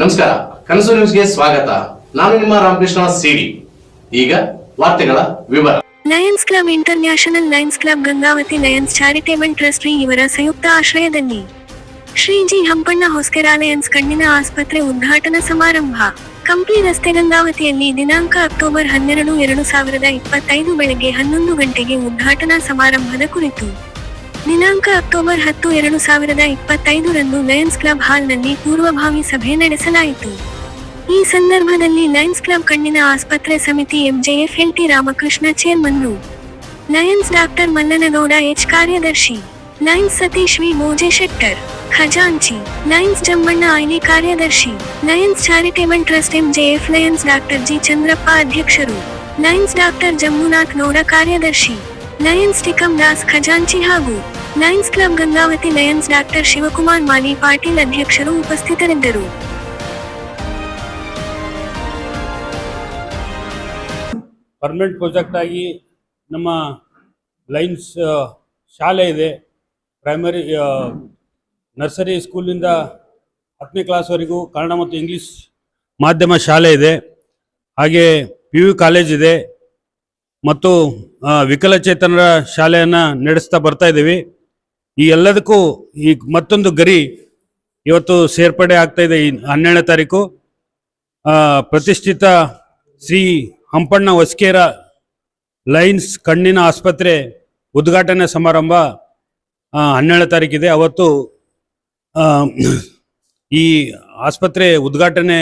ನಮಸ್ಕಾರ, ಕನಸು ನ್ಯೂಸ್ಗೆ ಸ್ವಾಗತ. ನಾನು ನಿಮ್ಮ ರಾಮಕೃಷ್ಣ ಸಿಡಿ. ಈಗ ವಾರ್ತೆಗಳ ವಿವರ. Lions club international lions club Gangavathi lions charitable trust ಇವರ ಸಂಯುಕ್ತ ಆಶ್ರಯದಲ್ಲಿ. ಶ್ರೀ ಜಿ ಹಂಪಣ್ಣ ಹೊಸ್ಕೆರ ಲಯನ್ಸ್ ಕಣ್ಣಿನ ಆಸ್ಪತ್ರೆ ಉದ್ಘಾಟನಾ ಸಮಾರಂಭ. ಕಂಪ್ಲಿ ರಸ್ತೆ ಗಂಗಾವತಿಯಲ್ಲಿ ದಿನಾಂಕ ಅಕ್ಟೋಬರ್ ಹನ್ನೆರಡು, ಎರಡು ಸಾವಿರದ ಇಪ್ಪತ್ತೈದು ಬೆಳಗ್ಗೆ ಹನ್ನೊಂದು ಗಂಟೆಗೆ ಉದ್ಘಾಟನಾ ಸಮಾರಂಭದ ಕುರಿತು. ದಿನಾಂಕ ಅಕ್ಟೋಬರ್ ಹತ್ತು, ಎರಡು ಸಾವಿರದ ಇಪ್ಪತ್ತೈದರಂದು ಲಯನ್ಸ್ ಕ್ಲಬ್ ಹಾಲ್ನಲ್ಲಿ ಪೂರ್ವಭಾವಿ ಸಭೆ ನಡೆಸಲಾಯಿತು. ಈ ಸಂದರ್ಭದಲ್ಲಿ ಲಯನ್ಸ್ ಕ್ಲಬ್ ಕಣ್ಣಿನ ಆಸ್ಪತ್ರೆ ಸಮಿತಿ ಎಂಜೆಎಫ್ ಎಲ್ಟಿ ರಾಮಕೃಷ್ಣ ಚೇರ್ಮನ್ರು ಲಯನ್ಸ್ ಡಾಕ್ಟರ್ ಮಲ್ಲನಗೌಡ ಎಚ್ ಕಾರ್ಯದರ್ಶಿ. Lions Satish V Moje Shettar. ಖಜಾಂಚಿ. ಲಯನ್ಸ್ ಜಮ್ಮಣ್ಣ ಐಲಿ ಕಾರ್ಯದರ್ಶಿ. Lions charitable trust MJF lions doctor G Chandrappa ಅಧ್ಯಕ್ಷರು. ಲಯನ್ಸ್ ಡಾಕ್ಟರ್ ಜಮ್ಮುನಾಥ್ ಗೌಡ ಕಾರ್ಯದರ್ಶಿ. ಲಯನ್ಸ್ ಟಿಕಂ ದಾಸ್ ಖಜಾಂಚಿ ಹಾಗೂ lions club Gangavathi lions doctor Shivakumar Mali Patil ಅಧ್ಯಕ್ಷರು ಉಪಸ್ಥಿತರಿದ್ದರು. ಪರ್ಮನೆಂಟ್ ಪ್ರಾಜೆಕ್ಟ್ ಆಗಿ ನಮ್ಮ ಲೈನ್ಸ್ ಶಾಲೆ ಇದೆ. ಪ್ರೈಮರಿ ನರ್ಸರಿ ಸ್ಕೂಲಿಂದ ಹತ್ತನೇ ಕ್ಲಾಸ್ವರೆಗೂ ಕನ್ನಡ ಮತ್ತು ಇಂಗ್ಲೀಷ್ ಮಾಧ್ಯಮ ಶಾಲೆ ಇದೆ. ಹಾಗೆ ಪಿ ಯು ಕಾಲೇಜ್ ಇದೆ. ಮತ್ತು ವಿಕಲಚೇತನರ ಶಾಲೆಯನ್ನು ನಡೆಸ್ತಾ ಬರ್ತಾ ಇದ್ದೀವಿ. ಈ ಎಲ್ಲದಕ್ಕೂ ಈ ಮತ್ತೊಂದು ಗರಿ ಇವತ್ತು ಸೇರ್ಪಡೆ ಆಗ್ತಾ ಇದೆ ಈ ಹನ್ನೆರಡನೇ ತಾರೀಕು. ಪ್ರತಿಷ್ಠಿತ ಶ್ರೀ ಹಂಪಣ್ಣ ಹೊಸ್ಕೇರ ಲೈನ್ಸ್ ಕಣ್ಣಿನ ಆಸ್ಪತ್ರೆ ಉದ್ಘಾಟನೆ ಸಮಾರಂಭ ಹನ್ನೆರಡನೇ ತಾರೀಕಿದೆ ಅವತ್ತು ಈ ಆಸ್ಪತ್ರೆ ಉದ್ಘಾಟನೆ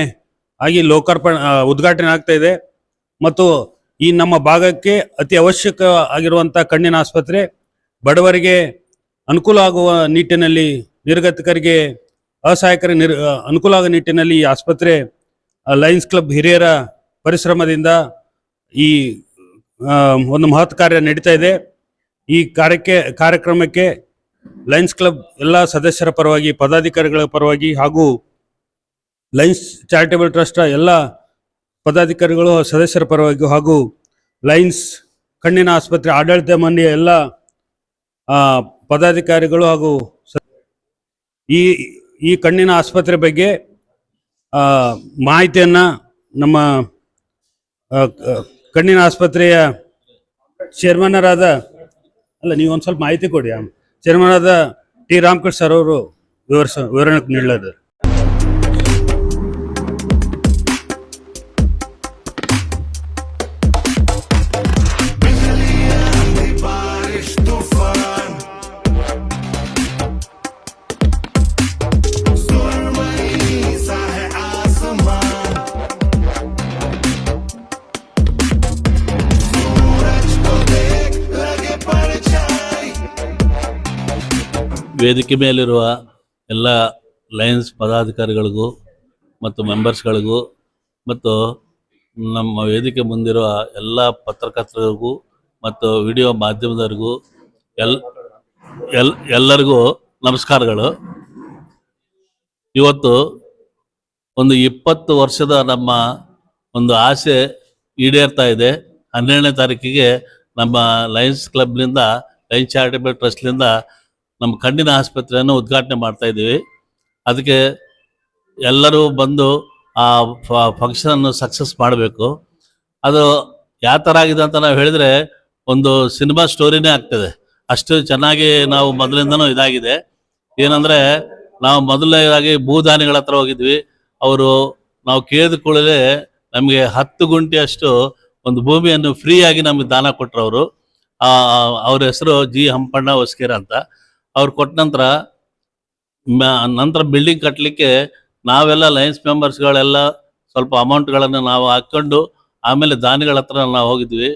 ಆಗಿ ಲೋಕಾರ್ಪಣೆ ಉದ್ಘಾಟನೆ ಆಗ್ತಾ ಇದೆ. ಮತ್ತು ಈ ನಮ್ಮ ಭಾಗಕ್ಕೆ ಅತಿ ಅವಶ್ಯಕ ಆಗಿರುವಂಥ ಕಣ್ಣಿನ ಆಸ್ಪತ್ರೆ ಬಡವರಿಗೆ ಅನುಕೂಲ ಆಗುವ ನಿಟ್ಟಿನಲ್ಲಿ ನಿರ್ಗತಿಕರಿಗೆ ಅಸಹಾಯಕರ ನಿರ್ ಅನುಕೂಲ ಆಗುವ ನಿಟ್ಟಿನಲ್ಲಿ ಈ ಆಸ್ಪತ್ರೆ ಲಯನ್ಸ್ ಕ್ಲಬ್ ಹಿರಿಯರ ಪರಿಶ್ರಮದಿಂದ ಈ ಒಂದು ಮಹತ್ ಕಾರ್ಯ ನಡೀತಾ ಇದೆ. ಈ ಕಾರ್ಯಕ್ಕೆ, ಕಾರ್ಯಕ್ರಮಕ್ಕೆ ಲಯನ್ಸ್ ಕ್ಲಬ್ ಎಲ್ಲ ಸದಸ್ಯರ ಪರವಾಗಿ, ಪದಾಧಿಕಾರಿಗಳ ಪರವಾಗಿ ಹಾಗೂ ಲಯನ್ಸ್ ಚಾರಿಟೇಬಲ್ ಟ್ರಸ್ಟ್ ಎಲ್ಲ ಪದಾಧಿಕಾರಿಗಳು, ಸದಸ್ಯರ ಪರವಾಗಿ ಹಾಗೂ ಲೈನ್ಸ್ ಕಣ್ಣಿನ ಆಸ್ಪತ್ರೆ, ಆಡಳಿತ ಮಂಡಳಿಯ ಎಲ್ಲ ಪದಾಧಿಕಾರಿಗಳು ಹಾಗೂ ಈ ಈ ಕಣ್ಣಿನ ಆಸ್ಪತ್ರೆ ಬಗ್ಗೆ ಮಾಹಿತಿಯನ್ನು ನಮ್ಮ ಕಣ್ಣಿನ ಆಸ್ಪತ್ರೆಯ ಚೇರ್ಮನ್ನರಾದ, ಅಲ್ಲ ನೀವು ಒಂದು ಸ್ವಲ್ಪ ಮಾಹಿತಿ ಕೊಡಿ. ಚೇರ್ಮನ್ ಆದ ಟಿ. ರಾಮಕೃಷ್ಣ ಸರ್ ಅವರು ವಿವರಿಸ, ವಿವರಣೆ ನೀಡಲಾರೆ ವೇದಿಕೆ ಮೇಲಿರುವ ಎಲ್ಲ ಲಯನ್ಸ್ ಪದಾಧಿಕಾರಿಗಳಿಗೂ ಮತ್ತು ಮೆಂಬರ್ಸ್ಗಳಿಗೂ ಮತ್ತು ನಮ್ಮ ವೇದಿಕೆ ಮುಂದಿರುವ ಎಲ್ಲ ಪತ್ರಕರ್ತರಿಗೂ ಮತ್ತು ವಿಡಿಯೋ ಮಾಧ್ಯಮದವರಿಗೂ ಎಲ್ ಎಲ್, ಎಲ್ಲರಿಗೂ ನಮಸ್ಕಾರಗಳು. ಇವತ್ತು ಒಂದು ಇಪ್ಪತ್ತು ವರ್ಷದ ನಮ್ಮ ಒಂದು ಆಸೆ ಈಡೇರ್ತಾ ಇದೆ. ಹನ್ನೆರಡನೇ ತಾರೀಕಿಗೆ ನಮ್ಮ ಲಯನ್ಸ್ ಕ್ಲಬ್ನಿಂದ, ಲಯನ್ಸ್ ಚಾರಿಟೇಬಲ್ ಟ್ರಸ್ಟ್ನಿಂದ ನಮ್ಮ ಕಣ್ಣಿನ ಆಸ್ಪತ್ರೆಯನ್ನು ಉದ್ಘಾಟನೆ ಮಾಡ್ತಾ ಇದ್ದೀವಿ. ಅದಕ್ಕೆ ಎಲ್ಲರೂ ಬಂದು ಆ ಫಂಕ್ಷನನ್ನು ಸಕ್ಸಸ್ ಮಾಡಬೇಕು. ಅದು ಯಾವ ಥರ ಆಗಿದೆ ಅಂತ ನಾವು ಹೇಳಿದ್ರೆ ಒಂದು ಸಿನಿಮಾ ಸ್ಟೋರಿನೇ ಆಗ್ತದೆ. ಅಷ್ಟು ಚೆನ್ನಾಗಿ ನಾವು ಮೊದಲಿಂದನೂ ಇದಾಗಿದೆ. ಏನಂದ್ರೆ ನಾವು ಮೊದಲನೇದಾಗಿ ಭೂದಾನಿಗಳ ಹತ್ರ ಹೋಗಿದ್ವಿ. ಅವರು ನಾವು ಕೇಳಿದ ಕೂಡಲೇ ನಮಗೆ ಹತ್ತು ಗುಂಟೆಯಷ್ಟು ಒಂದು ಭೂಮಿಯನ್ನು ಫ್ರೀಯಾಗಿ ನಮಗೆ ದಾನ ಕೊಟ್ಟರು ಅವರು ಅವ್ರ ಹೆಸರು ಜಿ ಹಂಪಣ್ಣ ಹೊಸ್ಕೇರ ಅಂತ. ಅವ್ರು ಕೊಟ್ಟ ನಂತರ ನಂತರ ಬಿಲ್ಡಿಂಗ್ ಕಟ್ಟಲಿಕ್ಕೆ ನಾವೆಲ್ಲ ಲಯನ್ಸ್ ಮೆಂಬರ್ಸ್ಗಳೆಲ್ಲ ಸ್ವಲ್ಪ ಅಮೌಂಟ್ಗಳನ್ನು ನಾವು ಹಾಕ್ಕೊಂಡು ಆಮೇಲೆ ದಾನಿಗಳ ಹತ್ರ ನಾವು ಹೋಗಿದ್ವಿ.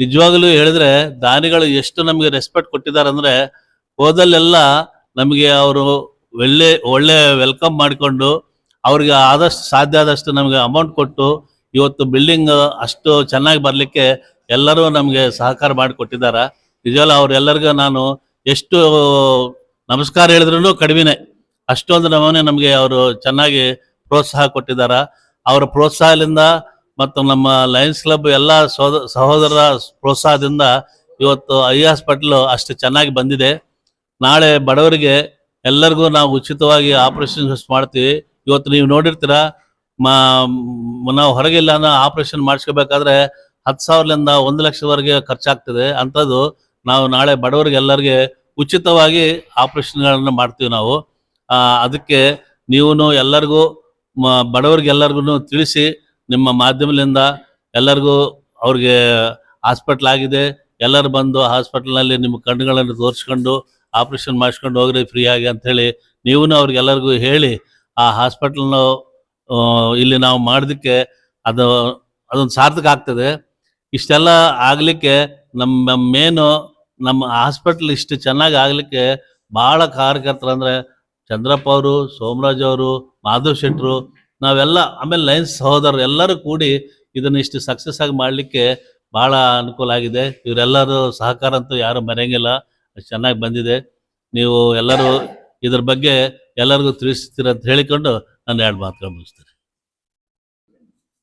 ನಿಜವಾಗಲೂ ಹೇಳಿದ್ರೆ ದಾನಿಗಳು ಎಷ್ಟು ನಮಗೆ ರೆಸ್ಪೆಕ್ಟ್ ಕೊಟ್ಟಿದ್ದಾರೆ ಅಂದ್ರೆ ಹೋದಲ್ಲೆಲ್ಲ ನಮಗೆ ಅವರು ಒಳ್ಳೆ ಒಳ್ಳೆ ವೆಲ್ಕಮ್ ಮಾಡಿಕೊಂಡು ಅವ್ರಿಗೆ ಆದಷ್ಟು, ಸಾಧ್ಯ ಆದಷ್ಟು ನಮಗೆ ಅಮೌಂಟ್ ಕೊಟ್ಟು ಇವತ್ತು ಬಿಲ್ಡಿಂಗ್ ಅಷ್ಟು ಚೆನ್ನಾಗಿ ಬರಲಿಕ್ಕೆ ಎಲ್ಲರೂ ನಮಗೆ ಸಹಕಾರ ಮಾಡಿಕೊಟ್ಟಿದ್ದಾರೆ. ನಿಜವಲ್ಲ ಅವರೆಲ್ಲರಿಗೂ ನಾನು ಎಷ್ಟು ನಮಸ್ಕಾರ ಹೇಳಿದ್ರು ಕಡಿಮೆನೆ. ಅಷ್ಟೊಂದು ನಮೂನೆ ನಮಗೆ ಅವರು ಚೆನ್ನಾಗಿ ಪ್ರೋತ್ಸಾಹ ಕೊಟ್ಟಿದ್ದಾರೆ ಅವರ ಪ್ರೋತ್ಸಾಹದಿಂದ ಮತ್ತು ನಮ್ಮ ಲಯನ್ಸ್ ಕ್ಲಬ್ ಎಲ್ಲ ಸಹೋದರ ಪ್ರೋತ್ಸಾಹದಿಂದ ಇವತ್ತು ಐ ಹಾಸ್ಪಿಟ್ಲು ಅಷ್ಟು ಚೆನ್ನಾಗಿ ಬಂದಿದೆ. ನಾಳೆ ಬಡವರಿಗೆ ಎಲ್ಲರಿಗೂ ನಾವು ಉಚಿತವಾಗಿ ಆಪರೇಷನ್ ಮಾಡ್ತೀವಿ. ಇವತ್ತು ನೀವು ನೋಡಿರ್ತೀರ ನಾವು ಹೊರಗಿಲ್ಲ ಆಪರೇಷನ್ ಮಾಡಿಸ್ಕೋಬೇಕಾದ್ರೆ ಹತ್ತು ಸಾವಿರದಿಂದ ಒಂದು ಲಕ್ಷದವರೆಗೆ ಖರ್ಚಾಗ್ತದೆ. ಅಂಥದ್ದು ನಾವು ನಾಳೆ ಬಡವರಿಗೆ ಎಲ್ಲರಿಗೆ ಉಚಿತವಾಗಿ ಆಪರೇಷನ್ಗಳನ್ನು ಮಾಡ್ತೀವಿ ನಾವು. ಅದಕ್ಕೆ ನೀವು ಎಲ್ಲರಿಗೂ ಬಡವರಿಗೆಲ್ಲರಿಗೂ ತಿಳಿಸಿ, ನಿಮ್ಮ ಮಾಧ್ಯಮದಿಂದ ಎಲ್ಲರಿಗೂ ಅವ್ರಿಗೆ ಹಾಸ್ಪಿಟ್ಲ್ ಆಗಿದೆ. ಎಲ್ಲರೂ ಬಂದು ಹಾಸ್ಪಿಟಲ್ನಲ್ಲಿ ನಿಮ್ಮ ಕಣ್ಣುಗಳನ್ನು ತೋರಿಸ್ಕೊಂಡು ಆಪ್ರೇಷನ್ ಮಾಡಿಸ್ಕೊಂಡು ಹೋಗ್ರಿ, ಫ್ರೀ ಆಗಿ ಅಂಥೇಳಿ ನೀವು ಅವ್ರಿಗೆಲ್ಲರಿಗೂ ಹೇಳಿ, ಆ ಹಾಸ್ಪಿಟ್ಲನ್ನು ಇಲ್ಲಿ ನಾವು ಮಾಡೋದಕ್ಕೆ ಅದು, ಅದೊಂದು ಸಾರ್ಥಕ ಆಗ್ತದೆ. ಇಷ್ಟೆಲ್ಲ ಆಗಲಿಕ್ಕೆ ನಮ್ಮ ಮೇನು ನಮ್ಮ ಹಾಸ್ಪಿಟಲ್ ಇಷ್ಟು ಚೆನ್ನಾಗಿ ಆಗಲಿಕ್ಕೆ ಭಾಳ ಕಾರ್ಯಕರ್ತರು ಅಂದರೆ ಚಂದ್ರಪ್ಪ ಅವರು, ಸೋಮರಾಜ್ ಅವರು, ಮಾಧವ್ ಶೆಟ್ರು ನಾವೆಲ್ಲ, ಆಮೇಲೆ ಲೈನ್ಸ್ ಸಹೋದರರು ಎಲ್ಲರೂ ಕೂಡಿ ಇದನ್ನ ಇಷ್ಟು ಸಕ್ಸಸ್ ಆಗಿ ಮಾಡಲಿಕ್ಕೆ ಬಹಳ ಅನುಕೂಲ ಆಗಿದೆ. ಇವರೆಲ್ಲರೂ ಸಹಕಾರ ಅಂತೂ ಯಾರು ಮರೆಯಂಗಿಲ್ಲ. ಚೆನ್ನಾಗಿ ಬಂದಿದೆ. ನೀವು ಎಲ್ಲರೂ ಇದ್ರ ಬಗ್ಗೆ ಎಲ್ಲರಿಗೂ ತಿಳಿಸ್ತೀರ ಅಂತ ಹೇಳಿಕೊಂಡು ನಾನು ಎರಡು ಮಾತು ಮುಗಿಸ್ತೀನಿ.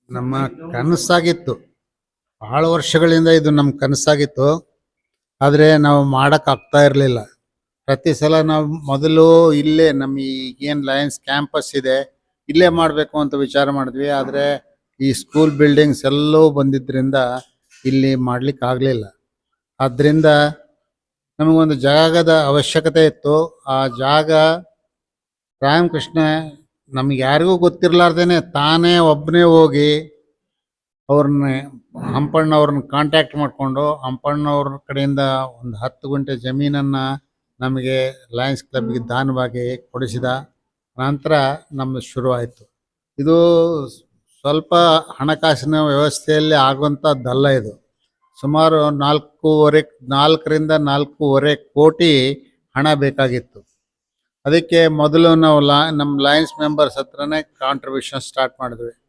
ನಮ್ಮ ಕನಸಾಗಿತ್ತು. ಬಹಳ ವರ್ಷಗಳಿಂದ ಇದು ನಮ್ಮ ಕನಸಾಗಿತ್ತು. ಆದರೆ ನಾವು ಮಾಡೋಕ್ಕಾಗ್ತಾ ಇರಲಿಲ್ಲ. ಪ್ರತಿ ಸಲ ನಾವು ಮೊದಲು ಇಲ್ಲೇ ನಮ್ಮ ಈಗೇನು ಲಯನ್ಸ್ ಕ್ಯಾಂಪಸ್ ಇದೆ, ಇಲ್ಲೇ ಮಾಡಬೇಕು ಅಂತ ವಿಚಾರ ಮಾಡಿದ್ವಿ. ಆದರೆ ಈ ಸ್ಕೂಲ್ ಬಿಲ್ಡಿಂಗ್ಸ್ ಎಲ್ಲವೂ ಬಂದಿದ್ದರಿಂದ ಇಲ್ಲಿ ಮಾಡ್ಲಿಕ್ಕೆ ಆಗಲಿಲ್ಲ. ಆದ್ದರಿಂದ ನಮಗೊಂದು ಜಾಗದ ಅವಶ್ಯಕತೆ ಇತ್ತು. ಆ ಜಾಗ ರಾಮಕೃಷ್ಣ ನಮ್ಗೆ ಯಾರಿಗೂ ಗೊತ್ತಿರಲಾರ್ದೇ ತಾನೇ ಒಬ್ಬನೇ ಹೋಗಿ ಅವ್ರನ್ನ, ಹಂಪಣ್ಣವ್ರನ್ನ ಕಾಂಟ್ಯಾಕ್ಟ್ ಮಾಡಿಕೊಂಡು, ಹಂಪಣ್ಣವ್ರ ಕಡೆಯಿಂದ ಒಂದು ಹತ್ತು ಗುಂಟೆ ಜಮೀನನ್ನು ನಮಗೆ ಲಯನ್ಸ್ ಕ್ಲಬ್ಗೆ ದಾನವಾಗಿ ಕೊಡಿಸಿದ ನಂತರ ನಮ್ಮದು ಶುರುವಾಯಿತು. ಇದು ಸ್ವಲ್ಪ ಹಣಕಾಸಿನ ವ್ಯವಸ್ಥೆಯಲ್ಲಿ ಆಗುವಂಥದ್ದಲ್ಲ ಇದು. ಸುಮಾರು ನಾಲ್ಕೂವರೆ, ನಾಲ್ಕರಿಂದ ನಾಲ್ಕೂವರೆ ಕೋಟಿ ಹಣ ಬೇಕಾಗಿತ್ತು. ಅದಕ್ಕೆ ಮೊದಲು ನಾವು ಲಾ ನಮ್ಮ ಲಯನ್ಸ್ ಮೆಂಬರ್ಸ್ ಹತ್ರನೇ ಕಾಂಟ್ರಿಬ್ಯೂಷನ್ ಸ್ಟಾರ್ಟ್ ಮಾಡಿದ್ವಿ.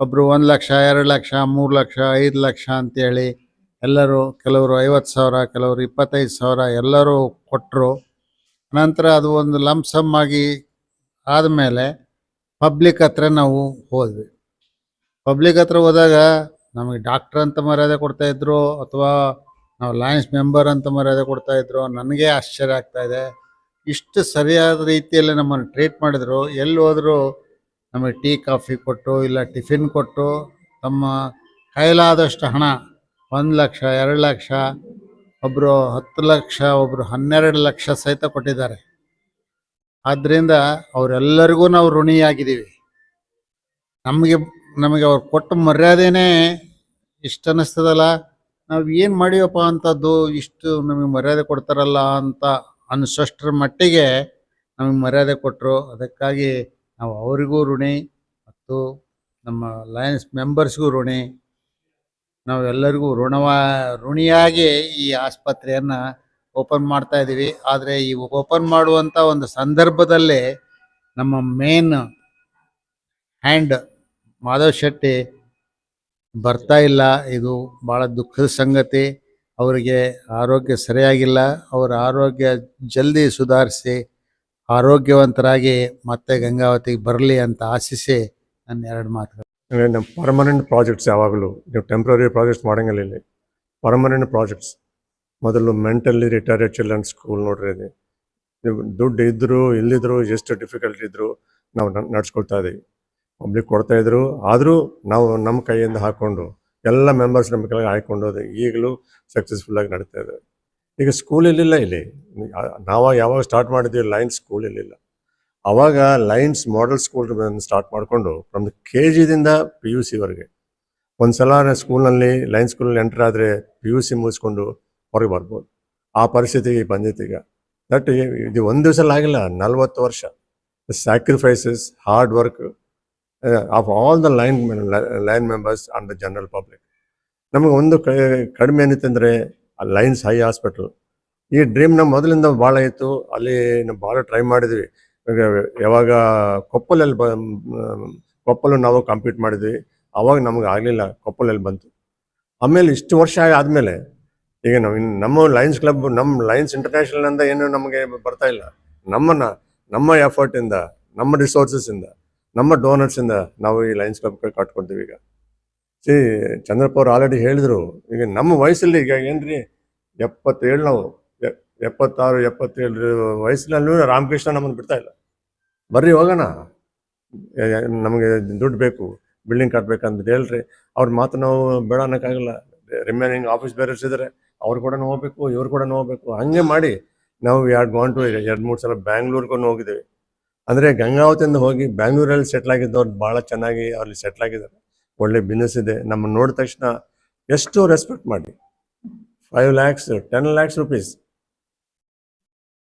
ಒಬ್ಬರು ಒಂದು ಲಕ್ಷ, ಎರಡು ಲಕ್ಷ, ಮೂರು ಲಕ್ಷ, ಐದು ಲಕ್ಷ ಅಂತೇಳಿ ಎಲ್ಲರೂ ಕೆಲವರು ಐವತ್ತು ಸಾವಿರ, ಕೆಲವರು ಇಪ್ಪತ್ತೈದು ಸಾವಿರ ಎಲ್ಲರೂ ಕೊಟ್ಟರು ನಂತರ ಅದು ಒಂದು ಲಂಸಮ್ ಆಗಿ ಆದಮೇಲೆ ಪಬ್ಲಿಕ್ ಹತ್ರ ನಾವು ಹೋದ್ವಿ. ಪಬ್ಲಿಕ್ ಹತ್ರ ಹೋದಾಗ ನಮಗೆ ಡಾಕ್ಟರ್ ಅಂತ ಮರ್ಯಾದೆ ಕೊಡ್ತಾಯಿದ್ರು ಅಥವಾ ನಾವು ಲಯನ್ಸ್ ಮೆಂಬರ್ ಅಂತ ಮರ್ಯಾದೆ ಕೊಡ್ತಾಯಿದ್ರು ನನಗೆ ಆಶ್ಚರ್ಯ ಆಗ್ತಾ ಇದೆ. ಇಷ್ಟು ಸರಿಯಾದ ರೀತಿಯಲ್ಲಿ ನಮ್ಮನ್ನು ಟ್ರೀಟ್ ಮಾಡಿದ್ರು. ಎಲ್ಲಿ ಹೋದರೂ ನಮಗೆ ಟೀ, ಕಾಫಿ ಕೊಟ್ಟು, ಇಲ್ಲ ಟಿಫಿನ್ ಕೊಟ್ಟು ತಮ್ಮ ಕೈಲಾದಷ್ಟು ಹಣ, ಒಂದು ಲಕ್ಷ, ಎರಡು ಲಕ್ಷ ಒಬ್ಬರು ಹತ್ತು ಲಕ್ಷ ಒಬ್ಬರು ಹನ್ನೆರಡು ಲಕ್ಷ ಸಹಿತ ಕೊಟ್ಟಿದ್ದಾರೆ. ಆದ್ದರಿಂದ ಅವರೆಲ್ಲರಿಗೂ ನಾವು ಋಣಿಯಾಗಿದ್ದೀವಿ. ನಮಗೆ ನಮಗೆ ಅವ್ರು ಕೊಟ್ಟ ಮರ್ಯಾದೆನೇ ಇಷ್ಟ ಅನ್ನಿಸ್ತದಲ್ಲ, ನಾವು ಏನು ಮಾಡಿವಪ್ಪ ಅಂಥದ್ದು ಇಷ್ಟು ನಮಗೆ ಮರ್ಯಾದೆ ಕೊಡ್ತಾರಲ್ಲ ಅಂತ ಅನಿಸೋಷ್ಟ್ರ ಮಟ್ಟಿಗೆ ನಮಗೆ ಮರ್ಯಾದೆ ಕೊಟ್ಟರು ಅದಕ್ಕಾಗಿ ನಾವು ಅವರಿಗೂ ಋಣಿ ಮತ್ತು ನಮ್ಮ ಲಯನ್ಸ್ ಮೆಂಬರ್ಸ್ಗೂ ಋಣಿ. ನಾವೆಲ್ಲರಿಗೂ ಋಣವ, ಋಣಿಯಾಗಿ ಈ ಆಸ್ಪತ್ರೆಯನ್ನು ಓಪನ್ ಮಾಡ್ತಾ ಇದ್ದೀವಿ ಆದರೆ ಈ ಓಪನ್ ಮಾಡುವಂಥ ಒಂದು ಸಂದರ್ಭದಲ್ಲಿ ನಮ್ಮ ಮೇನ್ ಹ್ಯಾಂಡ್ ಮಾಧವ್ ಶೆಟ್ಟಿ ಬರ್ತಾ ಇಲ್ಲ. ಇದು ಭಾಳ ದುಃಖದ ಸಂಗತಿ. ಅವರಿಗೆ ಆರೋಗ್ಯ ಸರಿಯಾಗಿಲ್ಲ. ಅವರ ಆರೋಗ್ಯ ಜಲ್ದಿ ಸುಧಾರಿಸಿ. ಆರೋಗ್ಯವಂತರಾಗಿ ಮತ್ತೆ ಗಂಗಾವತಿಗೆ ಬರಲಿ ಅಂತ ಆಶಿಸಿ ನನ್ನ ಎರಡು ಮಾತುಗಳು. ನಮ್ಮ ಪರ್ಮನೆಂಟ್ ಪ್ರಾಜೆಕ್ಟ್ಸ್ ಯಾವಾಗಲೂ, ನೀವು ಟೆಂಪ್ರರಿ ಪ್ರಾಜೆಕ್ಟ್ಸ್ ಮಾಡಂಗಿಲ್ಲ ಇಲ್ಲಿ. Permanent projects. ಮೊದಲು ಮೆಂಟಲಿ ರಿಟೈರ್ಡ್ ಚಿಲ್ಡ್ರನ್ ಸ್ಕೂಲ್ ನೋಡ್ರಿ ಇದೆ ನೀವು ದುಡ್ಡು ಇದ್ದರೂ ಇಲ್ಲಿದ್ರು ಎಷ್ಟು ಡಿಫಿಕಲ್ಟ್ ಇದ್ದರೂ ನಾವು ನಡ್ಸ್ಕೊಳ್ತಾ ಇದ್ದೀವಿ ಪಬ್ಲಿಕ್ ಕೊಡ್ತಾ ಇದ್ರು, ಆದರೂ ನಾವು ನಮ್ಮ ಕೈಯಿಂದ ಹಾಕ್ಕೊಂಡು ಎಲ್ಲ ಮೆಂಬರ್ಸ್ ನಮ್ಮ ಕೆಳಗೆ ಹಾಕ್ಕೊಂಡು ಈಗಲೂ ಸಕ್ಸಸ್ಫುಲ್ಲಾಗಿ ನಡೀತಾ ಇದೆ. ಈಗ ಸ್ಕೂಲ್ ಇರಲಿಲ್ಲ ಇಲ್ಲಿ. ನಾವು ಯಾವಾಗ ಸ್ಟಾರ್ಟ್ ಮಾಡಿದ್ವಿ ಲೈನ್ಸ್ ಸ್ಕೂಲ್ ಇರಲಿಲ್ಲ. ಅವಾಗ ಲೈನ್ಸ್ ಮಾಡೆಲ್ ಸ್ಕೂಲ್ ಸ್ಟಾರ್ಟ್ ಮಾಡಿಕೊಂಡು ಫ್ರಮ್ ಕೆ ಜಿದಿಂದ ಪಿ ಯು ಸಿವರೆಗೆ ಒಂದು ಸಲ ಸ್ಕೂಲ್ನಲ್ಲಿ ಲೈನ್ಸ್ ಸ್ಕೂಲಲ್ಲಿ ಎಂಟರ್ ಆದರೆ ಪಿ ಯು ಸಿ ಮುಗಿಸ್ಕೊಂಡು ಹೊರಗೆ ಬರ್ಬೋದು. ಆ ಪರಿಸ್ಥಿತಿಗೆ ಬಂದಿತ್ತು ಈಗ. ದಟ್ ಇದು ಒಂದು ದಿವಸ ಆಗಿಲ್ಲ, ನಲ್ವತ್ತು ವರ್ಷ. Sacrifices hard work of all the lion lion members and the general public ನಮಗೆ ಒಂದು ಕಡಿಮೆ ಏನಿತ್ತಂದರೆ ಲೈನ್ಸ್ ಹೈ ಹಾಸ್ಪಿಟಲ್ ಈ ಡ್ರೀಮ್ ನಮ್ಮ ಮೊದಲಿಂದ ಭಾಳ ಇತ್ತು. ಅಲ್ಲಿ ನಾವು ಭಾಳ ಟ್ರೈ ಮಾಡಿದ್ವಿ. ಯಾವಾಗ ಕೊಪ್ಪಲಲ್ಲಿ ಬ ಕೊಪ್ಪಲು ನಾವು ಕಂಪೀಟ್ ಮಾಡಿದ್ವಿ. ಅವಾಗ ನಮಗೆ ಆಗಲಿಲ್ಲ ಕೊಪ್ಪಲಲ್ಲಿ ಬಂತು. ಆಮೇಲೆ ಇಷ್ಟು ವರ್ಷ ಆದಮೇಲೆ ಈಗ ನಾವು ಇನ್ನು ನಮ್ಮ ಲಯನ್ಸ್ ಕ್ಲಬ್ ನಮ್ಮ ಲಯನ್ಸ್ ಇಂಟರ್ನ್ಯಾಷನಲ್ ಅಂತ ಏನು ನಮಗೆ ಬರ್ತಾ ಇಲ್ಲ. ನಮ್ಮನ್ನ, ನಮ್ಮ ಎಫರ್ಟಿಂದ ನಮ್ಮ ರಿಸೋರ್ಸಸ್ಸಿಂದ ನಮ್ಮ ಡೋನರ್ಸಿಂದ ನಾವು ಈ ಲಯನ್ಸ್ ಕ್ಲಬ್ ಕಟ್ಕೊಳ್ತೀವಿ ಈಗ. ಸಿ ಚಂದ್ರಪ್ಪ ಅವ್ರು ಆಲ್ರೆಡಿ ಹೇಳಿದರು. ಈಗ ನಮ್ಮ ವಯಸ್ಸಲ್ಲಿ ಈಗ ಏನ್ರಿ? ಎಪ್ಪತ್ತೇಳು ನಾವು. ಎಪ್ಪತ್ತಾರು, ಎಪ್ಪತ್ತೇಳು ವಯಸ್ಸಿನಲ್ಲೂ ರಾಮಕೃಷ್ಣ ನಮ್ಮನ್ನು ಬಿಡ್ತಾ ಇಲ್ಲ. ಬರ್ರಿ ಹೋಗೋಣ. ನಮಗೆ ದುಡ್ಡು ಬೇಕು ಬಿಲ್ಡಿಂಗ್ ಕಟ್ಬೇಕಂತ ಹೇಳ್ರಿ. ಅವ್ರ ಮಾತು ನಾವು ಬೇಡ ಅನ್ನೋಕ್ಕಾಗಲ್ಲ. ರಿಮೈನಿಂಗ್ ಆಫೀಸ್ ಬೇರೆಸ್ ಇದ್ದಾರೆ ಅವ್ರು ಕೂಡ ಹೋಗ್ಬೇಕು, ಇವ್ರು ಕೂಡ ಹೋಗ್ಬೇಕು. ಹಂಗೆ ಮಾಡಿ ನಾವು ಎರಡು ಗಂಟು ಎರಡು ಮೂರು ಸಲ ಬ್ಯಾಂಗ್ಳೂರ್ಗೂ ಹೋಗಿದ್ದೀವಿ ಅಂದರೆ ಗಂಗಾವತಿಯಿಂದ ಹೋಗಿ ಬ್ಯಾಂಗ್ಳೂರಲ್ಲಿ ಸೆಟ್ಲ್ ಆಗಿದ್ದವ್ರು ಭಾಳ ಚೆನ್ನಾಗಿ ಅಲ್ಲಿ ಸೆಟ್ಲ್ ಆಗಿದ್ದಾರೆ. ಒಳ್ಳೆ ಬಿಸ್ನೆಸ್ ಇದೆ. ನಮ್ಮನ್ನು ನೋಡಿದ ತಕ್ಷಣ ಎಷ್ಟು ರೆಸ್ಪೆಕ್ಟ್ ಮಾಡಿ. Five lakhs ten lakhs rupees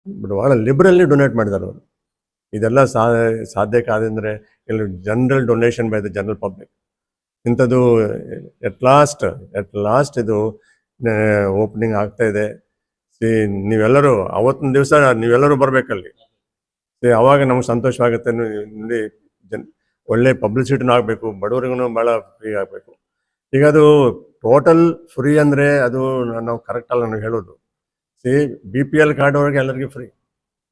but ಭಾಳ ಲಿಬ್ರಲ್ಲಿ ಡೊನೇಟ್ ಮಾಡಿದ್ದಾರೆ ಅವರು. ಇದೆಲ್ಲ ಸಾ ಸಾಧ್ಯಕ್ಕಾದಂದರೆ ಇಲ್ಲಿ general donation by the general public ಇಂಥದ್ದು ಎಟ್ ಲಾಸ್ಟ್ ಎಟ್ ಲಾಸ್ಟ್ ಇದು ಓಪನಿಂಗ್ ಆಗ್ತಾ ಇದೆ. ನೀವೆಲ್ಲರೂ, ಅವತ್ತಿನ ದಿವಸ ನೀವೆಲ್ಲರೂ ಬರಬೇಕಲ್ಲಿ. ಅವಾಗ ನಮ್ಗೆ ಸಂತೋಷವಾಗುತ್ತೆ. ಜನ್ ಒಳ್ಳೆ ಪಬ್ಲಿಸಿಟಿನೂ ಆಗಬೇಕು, ಬಡವರಿಗೂ ಭಾಳ ಫ್ರೀ ಆಗಬೇಕು. ಈಗ ಅದು ಟೋಟಲ್ ಫ್ರೀ ಅಂದರೆ ಅದು ನಾವು ಕರೆಕ್ಟ್ ಅಲ್ಲ ನಾನು ಹೇಳೋದು. C B P L card ಅವ್ರಿಗೆ ಎಲ್ಲರಿಗೂ free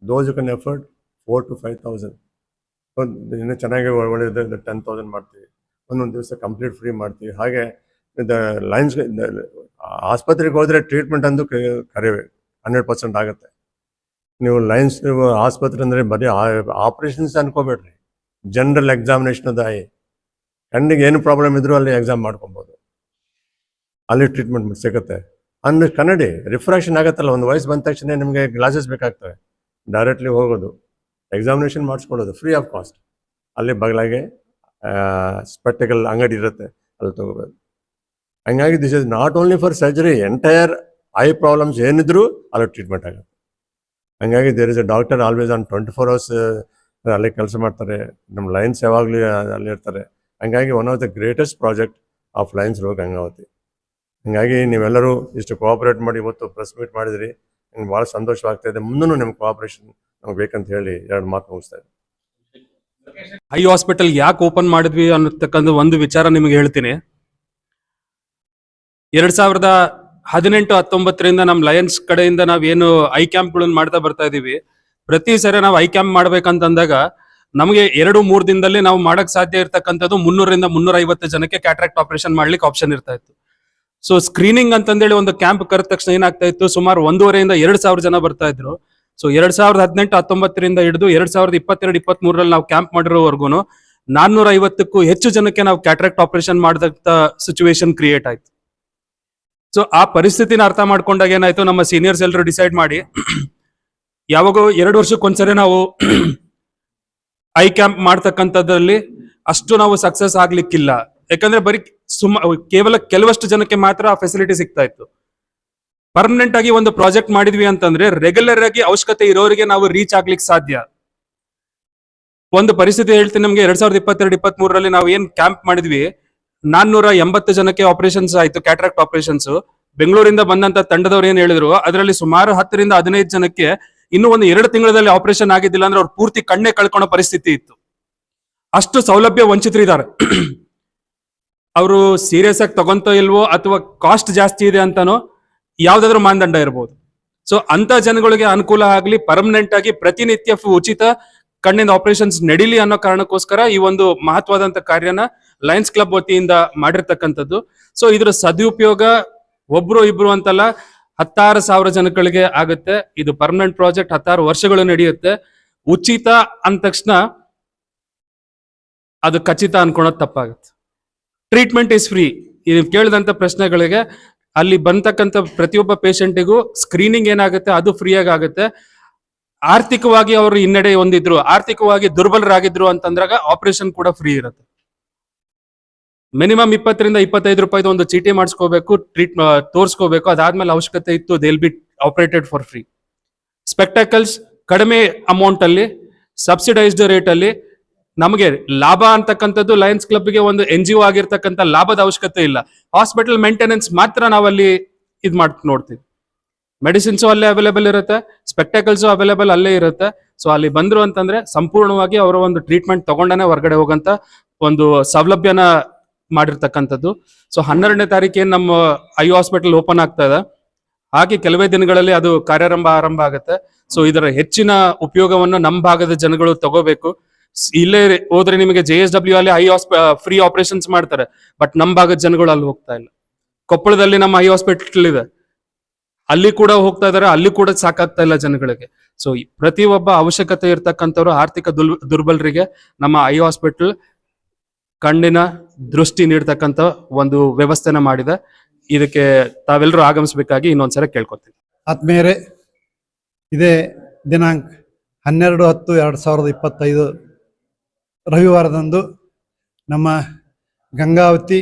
those you can afford four to five thousand ಇನ್ನೂ ಚೆನ್ನಾಗಿ ಒಳ್ಳೆಯದು ಟೆನ್ ತೌಸಂಡ್ ಮಾಡ್ತೀವಿ. ಒಂದೊಂದು ದಿವಸ ಕಂಪ್ಲೀಟ್ ಫ್ರೀ ಮಾಡ್ತೀವಿ. ಹಾಗೆ ದ ಲೈನ್ಸ್ ಆಸ್ಪತ್ರೆಗೆ ಹೋದರೆ ಟ್ರೀಟ್ಮೆಂಟ್ ಅಂದು ಕರೆವೆ ಹಂಡ್ರೆಡ್ ಪರ್ಸೆಂಟ್ ಆಗುತ್ತೆ. ನೀವು ಲೈನ್ಸ್ ನೀವು ಆಸ್ಪತ್ರೆ ಅಂದರೆ ಬರೀ ಆಪ್ರೇಷನ್ಸ್ ಅನ್ಕೋಬೇಡ್ರಿ. ಜನರಲ್ ಎಕ್ಸಾಮಿನೇಷನ್ ಅದು ಐ ಕಣ್ಣಿಗೆ ಏನು ಪ್ರಾಬ್ಲಮ್ ಇದ್ರೂ ಅಲ್ಲಿ ಎಕ್ಸಾಮ್ ಮಾಡ್ಕೊಬೋದು. ಅಲ್ಲಿ ಟ್ರೀಟ್ಮೆಂಟ್ ಸಿಗುತ್ತೆ. ಅಂದ್ರೆ ಕನ್ನಡಿ ರಿಫ್ರಾಕ್ಷನ್ ಆಗುತ್ತಲ್ಲ, ಒಂದು ವಯಸ್ಸು ಬಂದ ತಕ್ಷಣ ನಿಮಗೆ ಗ್ಲಾಸಸ್ ಬೇಕಾಗ್ತವೆ. ಡೈರೆಕ್ಟ್ಲಿ ಹೋಗೋದು. ಎಕ್ಸಾಮಿನೇಷನ್ ಮಾಡಿಸ್ಕೊಳ್ಳೋದು ಫ್ರೀ ಆಫ್ ಕಾಸ್ಟ್ ಅಲ್ಲಿ ಬಗಲಾಗೆ ಸ್ಪೆಕ್ಟಿಕಲ್ ಅಂಗಡಿ ಇರುತ್ತೆ, ಅಲ್ಲಿ ತೊಗೋಬೋದು. ಹಂಗಾಗಿ this is not only for surgery entire eye problems ಏನಿದ್ರು ಅಲ್ಲಿ ಟ್ರೀಟ್ಮೆಂಟ್ ಆಗುತ್ತೆ. ಹಂಗಾಗಿ there is a doctor always on twenty four hours ಅಲ್ಲೇ ಕೆಲಸ ಮಾಡ್ತಾರೆ. ನಮ್ಮ ಲೈನ್ಸ್ ಯಾವಾಗಲೂ ಅಲ್ಲಿ ಇರ್ತಾರೆ. ಹಂಗಾಗಿ one of the greatest project of lions ರೋಗ ಗಂಗಾವತಿ. ಹಂಗಾಗಿ ನೀವೆಲ್ಲರೂ ಇಷ್ಟು ಕೋಆಪರೇಟ್ ಮಾಡಿ ಇವತ್ತು ಪ್ರೆಸ್ ಮೀಟ್ ಮಾಡಿದ್ರಿ. ನಂಗೆ ಭಾಳ ಸಂತೋಷವಾಗ್ತಾ ಇದೆ. ಮುಂದೂ ನಿಮ್ಮ ಕೋಆಪರೇಷನ್ ನಮ್ಗೆ ಬೇಕಂತ ಹೇಳಿ ಎರಡು ಮಾತು ಮುಗಿಸ್ತಾ ಹೈ ಐ ಹಾಸ್ಪಿಟಲ್ ಯಾಕೆ ಓಪನ್ ಮಾಡಿದ್ವಿ ಅನ್ನತಕ್ಕಂಥ ಒಂದು ವಿಚಾರ ನಿಮಗೆ ಹೇಳ್ತೀನಿ. ಎರಡ್ ಸಾವಿರದ ಹದಿನೆಂಟು ಹತ್ತೊಂಬತ್ತರಿಂದ ನಮ್ಮ ಲಯನ್ಸ್ ಕಡೆಯಿಂದ ನಾವೇನು ಐ ಕ್ಯಾಂಪ್ಗಳನ್ನ ಮಾಡ್ತಾ ಬರ್ತಾ ಇದೀವಿ ಪ್ರತಿ ಸರಿ ನಾವು ಐ ಕ್ಯಾಂಪ್ ಮಾಡ್ಬೇಕಂತಂದಾಗ ನಮಗೆ ಎರಡು, ಮೂರು ದಿನದಲ್ಲಿ ನಾವು ಮಾಡಕ್ ಸಾಧ್ಯ ಇರತಕ್ಕಂಥದ್ದು ಮುನ್ನೂರಿಂದ ಮುನ್ನೂರ ಐವತ್ತು ಜನಕ್ಕೆ ಕ್ಯಾಟ್ರಾಕ್ಟ್ ಆಪರೇಷನ್ ಮಾಡ್ಲಿಕ್ಕೆ ಆಪ್ಷನ್ ಇರ್ತಾ ಇತ್ತು. ಸೊ ಸ್ಕ್ರೀನಿಂಗ್ ಅಂತಂದೇಳಿ ಒಂದು ಕ್ಯಾಂಪ್ ಕರೆದ ತಕ್ಷಣ ಏನಾಗ್ತಾ ಇತ್ತು, ಸುಮಾರು ಒಂದೂವರೆಯಿಂದ ಎರಡ್ ಸಾವಿರ ಜನ ಬರ್ತಾ ಇದ್ರು. ಸೊ ಎರಡ್ ಸಾವಿರದ ಹದಿನೆಂಟು, ಹತ್ತೊಂಬತ್ತರಿಂದ ಹಿಡಿದು ಎರಡ್ ಸಾವಿರದ ಇಪ್ಪತ್ತೆರಡು ಇಪ್ಪತ್ತ್ ಮೂರರಲ್ಲಿ ನಾವು ಕ್ಯಾಂಪ್ ಮಾಡಿರೋವರೆಗೂ ನಾನ್ನೂರ ಐವತ್ತಕ್ಕೂ ಹೆಚ್ಚು ಜನಕ್ಕೆ ನಾವು ಕ್ಯಾಟ್ರಾಕ್ಟ್ ಆಪರೇಷನ್ ಮಾಡಿದಂತ ಸಿಚುವೇಶನ್ ಕ್ರಿಯೇಟ್ ಆಯ್ತು. ಸೊ ಆ ಪರಿಸ್ಥಿತಿನ ಅರ್ಥ ಮಾಡ್ಕೊಂಡಾಗ ಏನಾಯ್ತು, ನಮ್ಮ ಸೀನಿಯರ್ಸ್ ಎಲ್ಲರೂ ಡಿಸೈಡ್ ಮಾಡಿ ಯಾವಾಗೋ ಎರಡು ವರ್ಷಕ್ಕೊಂದ್ಸರಿ ನಾವು ಐ ಕ್ಯಾಂಪ್ ಮಾಡ್ತಕ್ಕಂಥದ್ರಲ್ಲಿ ಅಷ್ಟು ನಾವು ಸಕ್ಸಸ್ ಆಗ್ಲಿಕ್ಕಿಲ್ಲ. ಯಾಕಂದ್ರೆ ಬರೀ ಸುಮ್ಮ ಕೇವಲ ಕೆಲವಷ್ಟು ಜನಕ್ಕೆ ಮಾತ್ರ ಆ ಫೆಸಿಲಿಟಿ ಸಿಗ್ತಾ ಇತ್ತು. ಪರ್ಮನೆಂಟ್ ಆಗಿ ಒಂದು ಪ್ರಾಜೆಕ್ಟ್ ಮಾಡಿದ್ವಿ ಅಂತಂದ್ರೆ ರೆಗ್ಯುಲರ್ ಆಗಿ ಅವಶ್ಯಕತೆ ಇರೋರಿಗೆ ನಾವು ರೀಚ್ ಆಗ್ಲಿಕ್ಕೆ ಸಾಧ್ಯ. ಒಂದು ಪರಿಸ್ಥಿತಿ ಹೇಳ್ತೀನಿ ನಮ್ಗೆ, ಎರಡ್ ಸಾವಿರದ ಇಪ್ಪತ್ತೆರಡು ಇಪ್ಪತ್ತ್ ಮೂರರಲ್ಲಿ ನಾವು ಏನ್ ಕ್ಯಾಂಪ್ ಮಾಡಿದ್ವಿ, ನಾನ್ನೂರ ಎಂಬತ್ತು ಜನಕ್ಕೆ ಆಪರೇಷನ್ಸ್ ಆಯ್ತು ಕ್ಯಾಟ್ರಾಕ್ಟ್ ಆಪರೇಷನ್ಸ್ ಬೆಂಗಳೂರಿಂದ ಬಂದಂತ ತಂಡದವ್ರು ಏನ್ ಹೇಳಿದ್ರು, ಅದರಲ್ಲಿ ಸುಮಾರು ಹತ್ತರಿಂದ ಹದಿನೈದು ಜನಕ್ಕೆ ಇನ್ನು ಒಂದು ಎರಡು ತಿಂಗಳಲ್ಲಿ ಆಪರೇಷನ್ ಆಗಿದ್ದಿಲ್ಲ ಅಂದ್ರೆ ಅವ್ರು ಪೂರ್ತಿ ಕಣ್ಣೆ ಕಳ್ಕೊಳ್ಳೋ ಪರಿಸ್ಥಿತಿ ಇತ್ತು. ಅಷ್ಟು ಸೌಲಭ್ಯ ವಂಚಿತರಿದ್ದಾರೆ. ಅವರು ಸೀರಿಯಸ್ ಆಗಿ ತಗೊಂತೋ ಇಲ್ವೋ ಅಥವಾ ಕಾಸ್ಟ್ ಜಾಸ್ತಿ ಇದೆ ಅಂತಾನೋ ಯಾವ್ದಾದ್ರು ಮಾನದಂಡ ಇರ್ಬೋದು. ಸೊ ಅಂತ ಜನಗಳಿಗೆ ಅನುಕೂಲ ಆಗ್ಲಿ ಪರ್ಮನೆಂಟ್ ಆಗಿ ಪ್ರತಿನಿತ್ಯ ಉಚಿತ ಕಣ್ಣಿನ ಆಪರೇಷನ್ಸ್ ನಡೀಲಿ ಅನ್ನೋ ಕಾರಣಕ್ಕೋಸ್ಕರ ಈ ಒಂದು ಮಹತ್ವದಂತ ಕಾರ್ಯನ ಲಯನ್ಸ್ ಕ್ಲಬ್ ವತಿಯಿಂದ ಮಾಡಿರ್ತಕ್ಕಂಥದ್ದು. ಸೊ ಇದ್ರ ಸದುಪಯೋಗ ಒಬ್ರು ಇಬ್ರು ಅಂತಲ್ಲ ಹತ್ತಾರು ಸಾವಿರ ಜನಗಳಿಗೆ ಆಗುತ್ತೆ. ಇದು ಪರ್ಮನೆಂಟ್ ಪ್ರಾಜೆಕ್ಟ್ ಹತ್ತಾರು ವರ್ಷಗಳು ನಡೆಯುತ್ತೆ. ಉಚಿತ ಅಂದ ತಕ್ಷಣ ಅದು ಖಚಿತ ಅನ್ಕೊಳೋದು ತಪ್ಪಾಗುತ್ತೆ. ಟ್ರೀಟ್ಮೆಂಟ್ ಇಸ್ ಫ್ರೀ ನೀವು ಕೇಳಿದಂತ ಪ್ರಶ್ನೆಗಳಿಗೆ ಅಲ್ಲಿ ಬಂತಕ್ಕಂಥ ಪ್ರತಿಯೊಬ್ಬ ಪೇಷಂಟಿಗೂ ಸ್ಕ್ರೀನಿಂಗ್ ಏನಾಗುತ್ತೆ, ಅದು ಫ್ರೀ ಆಗಿ ಆಗುತ್ತೆ. ಆರ್ಥಿಕವಾಗಿ ಅವರು ಹಿನ್ನಡೆ ಹೊಂದಿದ್ರು, ಆರ್ಥಿಕವಾಗಿ ದುರ್ಬಲರಾಗಿದ್ರು ಅಂತಂದ್ರಾಗ ಆಪರೇಷನ್ ಕೂಡ ಫ್ರೀ ಇರುತ್ತೆ. ಮಿನಿಮಮ್ ಇಪ್ಪತ್ತರಿಂದ ಇಪ್ಪತ್ತೈದು ರೂಪಾಯಿದು ಒಂದು ಚೀಟಿ ಮಾಡಿಸ್ಕೋಬೇಕು ಟ್ರೀಟ್ ತೋರಿಸ್ಕೋಬೇಕು. ಅದಾದ್ಮೇಲೆ ಅವಶ್ಯಕತೆ ಇತ್ತು they'll be operated for free spectacles ಕಡಿಮೆ ಅಮೌಂಟ್ ಅಲ್ಲಿ ಸಬ್ಸಿಡೈಸ್ಡ್ ರೇಟ್ ಅಲ್ಲಿ, ನಮಗೆ ಲಾಭ ಅಂತಕ್ಕಂಥದ್ದು ಲಯನ್ಸ್ ಕ್ಲಬ್ಗೆ ಒಂದು ಎನ್ ಜಿ ಒ ಆಗಿರ್ತಕ್ಕಂಥ ಲಾಭದ ಅವಶ್ಯಕತೆ ಇಲ್ಲ. ಹಾಸ್ಪಿಟಲ್ ಮೇಂಟೆನೆನ್ಸ್ ಮಾತ್ರ ನಾವಲ್ಲಿ ಇದು ಮಾಡ್, ನೋಡ್ತೀವಿ. ಮೆಡಿಸಿನ್ಸು ಅಲ್ಲೇ ಅವೈಲೇಬಲ್ ಇರುತ್ತೆ ಸ್ಪೆಕ್ಟಾಕಲ್ಸು ಅವೈಲೇಬಲ್ ಅಲ್ಲೇ ಇರುತ್ತೆ. ಸೊ ಅಲ್ಲಿ ಬಂದ್ರು ಅಂತಂದ್ರೆ ಸಂಪೂರ್ಣವಾಗಿ ಅವರ ಒಂದು ಟ್ರೀಟ್ಮೆಂಟ್ ತಗೊಂಡನೆ ಹೊರಗಡೆ ಹೋಗಂತ ಒಂದು ಸೌಲಭ್ಯನ ಮಾಡಿರ್ತಕ್ಕಂಥದ್ದು. ಸೊ ಹನ್ನೆರಡನೇ ತಾರೀಕೇನು ನಮ್ಮ ಐ ಹಾಸ್ಪಿಟಲ್ ಓಪನ್ ಆಗ್ತಾ ಇದೆ. ಹಾಗೆ ಕೆಲವೇ ದಿನಗಳಲ್ಲಿ ಅದು ಕಾರ್ಯಾರಂಭ ಆರಂಭ ಆಗುತ್ತೆ. ಸೊ ಇದರ ಹೆಚ್ಚಿನ ಉಪಯೋಗವನ್ನು ನಮ್ಮ ಭಾಗದ ಜನಗಳು ತಗೋಬೇಕು. ಇಲ್ಲೇ ಹೋದ್ರೆ ನಿಮಗೆ ಜೆ ಎಸ್ ಡಬ್ಲ್ಯೂ ಅಲ್ಲಿ ಐ ಹಾಸ್ಪ ಫ್ರೀ ಆಪರೇಷನ್ಸ್ ಮಾಡ್ತಾರೆ. ಬಟ್ ನಮ್ಮ ಭಾಗದ ಜನಗಳು ಅಲ್ಲಿ ಹೋಗ್ತಾ ಇಲ್ಲ. ಕೊಪ್ಪಳದಲ್ಲಿ ನಮ್ಮ ಐ ಹಾಸ್ಪಿಟಲ್ ಇದೆ. ಅಲ್ಲಿ ಕೂಡ ಹೋಗ್ತಾ ಇದಾರೆ ಅಲ್ಲಿ ಕೂಡ ಸಾಕಾಗ್ತಾ ಇಲ್ಲ ಜನಗಳಿಗೆ. ಸೊ ಒಬ್ಬ ಅವಶ್ಯಕತೆ ಇರ್ತಕ್ಕಂಥವ್ರು ಆರ್ಥಿಕ ದುರ್ಬಲರಿಗೆ ನಮ್ಮ ಐ ಹಾಸ್ಪಿಟಲ್ ಕಣ್ಣಿನ ದೃಷ್ಟಿ ನೀಡ್ತಕ್ಕಂಥ ಒಂದು ವ್ಯವಸ್ಥೆನ ಮಾಡಿದ. ಇದಕ್ಕೆ ತಾವೆಲ್ಲರೂ ಆಗಮಿಸಬೇಕಾಗಿ ಇನ್ನೊಂದ್ಸಲ ಕೇಳ್ಕೊತೀನಿ. ಆತ್ಮೀಯರೇ, ಇದೇ ದಿನಾಂಕ ಹನ್ನೆರಡು ಹತ್ತು ಎರಡು ಸಾವಿರದ ಇಪ್ಪತ್ತೈದು ರವಿವಾರದಂದು ನಮ್ಮ ಗಂಗಾವತಿ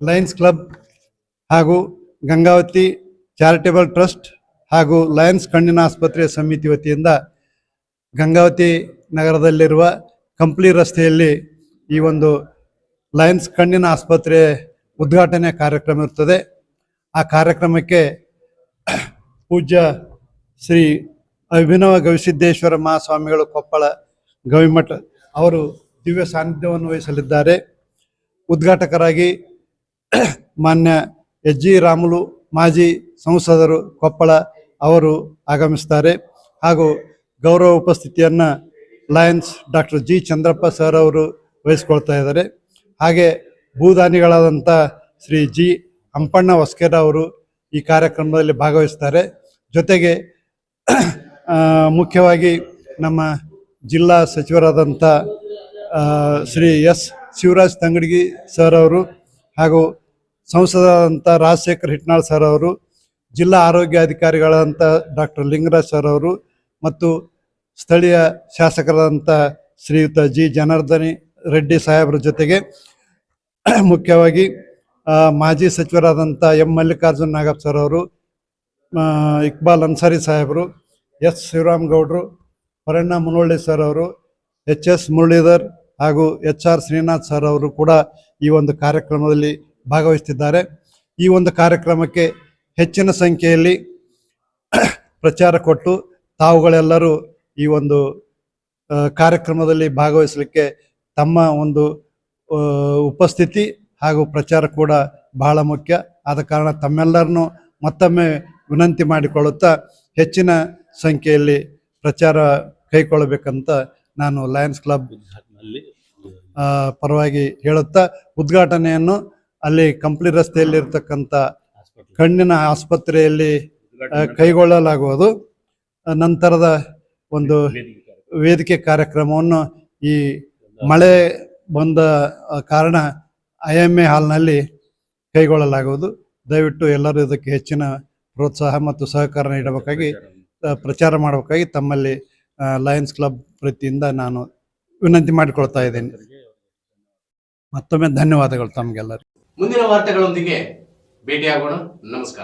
ಲಯನ್ಸ್ ಕ್ಲಬ್ ಹಾಗೂ ಗಂಗಾವತಿ ಚಾರಿಟೇಬಲ್ ಟ್ರಸ್ಟ್ ಹಾಗೂ ಲಯನ್ಸ್ ಕಣ್ಣಿನ ಆಸ್ಪತ್ರೆ ಸಮಿತಿ ವತಿಯಿಂದ ಗಂಗಾವತಿ ನಗರದಲ್ಲಿರುವ ಕಂಪ್ಲಿ ರಸ್ತೆಯಲ್ಲಿ ಈ ಒಂದು ಲಯನ್ಸ್ ಕಣ್ಣಿನ ಆಸ್ಪತ್ರೆ ಉದ್ಘಾಟನೆ ಕಾರ್ಯಕ್ರಮ ಇರ್ತದೆ. ಆ ಕಾರ್ಯಕ್ರಮಕ್ಕೆ ಪೂಜ್ಯ ಶ್ರೀ ಅಭಿನವ ಗವಿಸಿದ್ದೇಶ್ವರ ಮಹಾಸ್ವಾಮಿಗಳು ಕೊಪ್ಪಳ ಗವಿಮಠ ಅವರು ದಿವ್ಯ ಸಾನ್ನಿಧ್ಯವನ್ನು ವಹಿಸಲಿದ್ದಾರೆ. ಉದ್ಘಾಟಕರಾಗಿ ಮಾನ್ಯ ಎಚ್ ಜಿ ರಾಮುಲು, ಮಾಜಿ ಸಂಸದರು ಕೊಪ್ಪಳ ಅವರು ಆಗಮಿಸ್ತಾರೆ. ಹಾಗೂ ಗೌರವ ಉಪಸ್ಥಿತಿಯನ್ನು lions doctor G Chandrappa sir ಅವರು ವಹಿಸ್ಕೊಳ್ತಾ ಇದ್ದಾರೆ. ಹಾಗೆ ಭೂದಾನಿಗಳಾದಂಥ ಶ್ರೀ ಜಿ. ಅಂಪಣ್ಣ ಹೊಸ್ಕೆರ ಅವರು ಈ ಕಾರ್ಯಕ್ರಮದಲ್ಲಿ ಭಾಗವಹಿಸ್ತಾರೆ. ಜೊತೆಗೆ ಮುಖ್ಯವಾಗಿ ನಮ್ಮ ಜಿಲ್ಲಾ ಸಚಿವರಾದಂಥ ಶ್ರೀ ಎಸ್. ಶಿವರಾಜ್ ತಂಗಡಗಿ ಸರ್ ಅವರು ಹಾಗೂ ಸಂಸದರಾದಂಥ ರಾಜಶೇಖರ್ ಹಿಟ್ನಾಳ್ ಸರ್ ಅವರು, ಜಿಲ್ಲಾ ಆರೋಗ್ಯ ಅಧಿಕಾರಿಗಳಾದಂಥ ಡಾಕ್ಟರ್ ಲಿಂಗರಾಜ್ ಸರ್ ಅವರು ಮತ್ತು ಸ್ಥಳೀಯ ಶಾಸಕರಾದಂಥ ಶ್ರೀಯುತ ಜಿ. ಜನಾರ್ದನಿ ರೆಡ್ಡಿ ಸಾಹೇಬ್ರ ಜೊತೆಗೆ ಮುಖ್ಯವಾಗಿ ಮಾಜಿ ಸಚಿವರಾದಂಥ ಎಂ ಮಲ್ಲಿಕಾರ್ಜುನ್ ನಾಗಪ್ಪ ಸರ್ ಅವರು ಇಕ್ಬಾಲ್ ಅನ್ಸಾರಿ ಸಾಹೇಬರು, ಎಸ್ ಶಿವರಾಮ್ ಗೌಡ್ರು, ಹೊರಣ್ಣ ಮುನವಳ್ಳಿ ಸರ್ ಅವರು, ಎಚ್ ಎಸ್ ಮುರಳೀಧರ್ ಹಾಗೂ ಎಚ್ ಆರ್ ಶ್ರೀನಾಥ್ ಸರ್ ಅವರು ಕೂಡ ಈ ಒಂದು ಕಾರ್ಯಕ್ರಮದಲ್ಲಿ ಭಾಗವಹಿಸ್ತಿದ್ದಾರೆ. ಈ ಒಂದು ಕಾರ್ಯಕ್ರಮಕ್ಕೆ ಹೆಚ್ಚಿನ ಸಂಖ್ಯೆಯಲ್ಲಿ ಪ್ರಚಾರ ಕೊಟ್ಟು ತಾವುಗಳೆಲ್ಲರೂ ಈ ಒಂದು ಕಾರ್ಯಕ್ರಮದಲ್ಲಿ ಭಾಗವಹಿಸಲಿಕ್ಕೆ ತಮ್ಮ ಒಂದು ಉಪಸ್ಥಿತಿ ಹಾಗೂ ಪ್ರಚಾರ ಕೂಡ ಬಹಳ ಮುಖ್ಯ. ಆದ ಕಾರಣ ತಮ್ಮೆಲ್ಲರನ್ನು ಮತ್ತೊಮ್ಮೆ ವಿನಂತಿ ಮಾಡಿಕೊಳ್ಳುತ್ತಾ ಹೆಚ್ಚಿನ ಸಂಖ್ಯೆಯಲ್ಲಿ ಪ್ರಚಾರ ಕೈಗೊಳ್ಳಬೇಕಂತ ನಾನು ಲಯನ್ಸ್ ಕ್ಲಬ್ ಪರವಾಗಿ ಹೇಳುತ್ತಾ ಉದ್ಘಾಟನೆಯನ್ನು ಅಲ್ಲಿ ಕಂಪ್ಲಿ ರಸ್ತೆಯಲ್ಲಿರ್ತಕ್ಕಂಥ ಕಣ್ಣಿನ ಆಸ್ಪತ್ರೆಯಲ್ಲಿ ಕೈಗೊಳ್ಳಲಾಗುವುದು. ನಂತರದ ಒಂದು ವೇದಿಕೆ ಕಾರ್ಯಕ್ರಮವನ್ನು ಈ ಮಳೆ ಬಂದ ಕಾರಣ ಐ ಎಂ ಎ ಹಾಲ್ನಲ್ಲಿ ಕೈಗೊಳ್ಳಲಾಗುವುದು. ದಯವಿಟ್ಟು ಎಲ್ಲರೂ ಇದಕ್ಕೆ ಹೆಚ್ಚಿನ ಪ್ರೋತ್ಸಾಹ ಮತ್ತು ಸಹಕಾರ ನೀಡಬೇಕಾಗಿ ಪ್ರಚಾರ ಮಾಡಬೇಕಾಗಿ ತಮ್ಮಲ್ಲಿ ಲಯನ್ಸ್ ಕ್ಲಬ್ ವೃತ್ತಿಯಿಂದ ನಾನು ವಿನಂತಿ ಮಾಡಿಕೊಳ್ತಾ ಇದ್ದೇನೆ. ಮತ್ತೊಮ್ಮೆ ಧನ್ಯವಾದಗಳು ತಮಗೆಲ್ಲರಿಗೂ. ಮುಂದಿನ ವಾರ್ತೆಗಳೊಂದಿಗೆ ಭೇಟಿಯಾಗೋಣ. ನಮಸ್ಕಾರ.